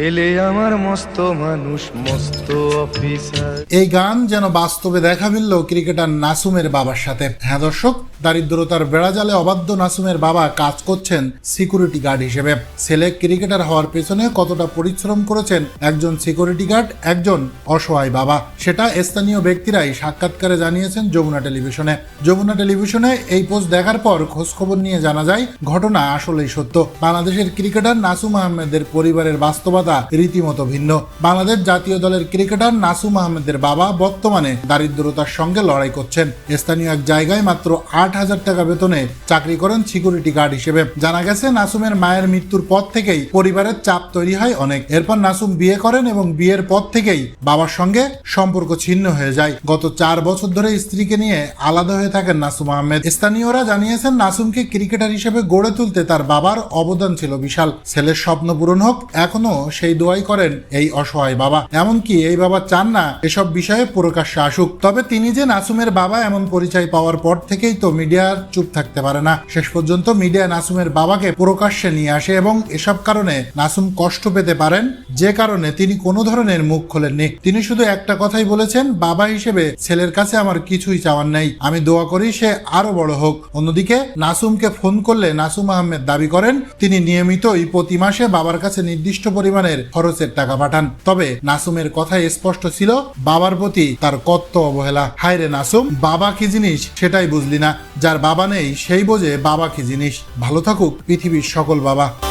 ছেলে আমার মস্ত মানুষ, মস্ত অফিসার এই গান যেন বাস্তবে দেখা মিলল ক্রিকেটার নাসুমের বাবার সাথে। হ্যাঁ দর্শক, দারিদ্রতার বেড়াজালে অবাধ্য নাসুমের বাবা কাজ করছেন সিকিউরিটি গার্ড হিসেবে। ছেলে ক্রিকেটার হওয়ার পেছনে কতটা পরিশ্রম করেছেন একজন সিকিউরিটি গার্ড একজন অসহায় বাবা। সেটা স্থানীয় ব্যক্তিরাই সাক্ষাৎকারে জানিয়েছেন যমুনা টেলিভিশনে। যমুনা টেলিভিশনে এই পোস্ট দেখার পর খোঁজখবর নিয়ে জানা যায়, ঘটনা আসলেই সত্য। বাংলাদেশের ক্রিকেটার নাসুম আহমেদের পরিবারের বাস্তবতা রীতিমতো ভিন্ন। বাংলাদেশ জাতীয় দলের ক্রিকেটার নাসুম আহমেদের বাবা বর্তমানে দারিদ্রতার সঙ্গে লড়াই করছেন। স্থানীয় এক জায়গায় মাত্র আট হাজার টাকা বেতনে চাকরি করেন সিকিউরিটি গার্ড হিসেবে। জানা গেছে, নাসুমের মায়ের মৃত্যুর পর থেকেই পরিবারের চাপ তৈরি হয় অনেক। এরপর নাসুম বিয়ে করেন এবং বিয়ের পর থেকেই বাবার সঙ্গে সম্পর্ক ছিন্ন হয়ে যায়। গত চার বছর ধরে স্ত্রীকে নিয়ে আলাদা হয়ে থাকেন নাসুম আহমেদ। স্থানীয়রা জানিয়েছেন, নাসুমকে ক্রিকেটার হিসেবে গড়ে তুলতে তার বাবার অবদান ছিল বিশাল। ছেলের স্বপ্ন পূরণ হোক, এখনও সেই দোয়াই করেন এই অসহায় বাবা। এমনকি এই বাবা চান না এসব বিষয়ে প্রকাশ্যে আসুক। তবে তিনি যে নাসুমের বাবা এমন পরিচয় পাওয়ার পর থেকেই তো মিডিয়ার চুপ থাকতে পারে না। শেষ পর্যন্ত মিডিয়া নাসুমের বাবাকে প্রকাশ্যে নিয়ে আসে এবং এসব কারণে নাসুম কষ্ট পেতে পারেন। যে কারণে তিনি কোনো ধরনের মুখ খোলেননি। তিনি শুধু একটা কথাই বলেছেন, বাবা হিসেবে ছেলের কাছে আমার কিছুই চাওয়ার নেই। আমি দোয়া করি সে আরও বড় হোক। অন্যদিকে নাসুমকে ফোন করলে নাসুম আহমেদ দাবি করেন, তিনি নিয়মিতই প্রতি মাসে বাবার কাছে নির্দিষ্ট পরিমাণের খরচের টাকা পাঠান। তবে নাসুমের কথাই স্পষ্ট ছিল, বাবার প্রতি তার কত অবহেলা। হায় রে নাসুম, বাবা কি জিনিস? সেটাই বুঝলি না। যার বাবা নেই, সেই বোঝে বাবা কি জিনিস। ভালো থাকুক পৃথিবীর সকল বাবা।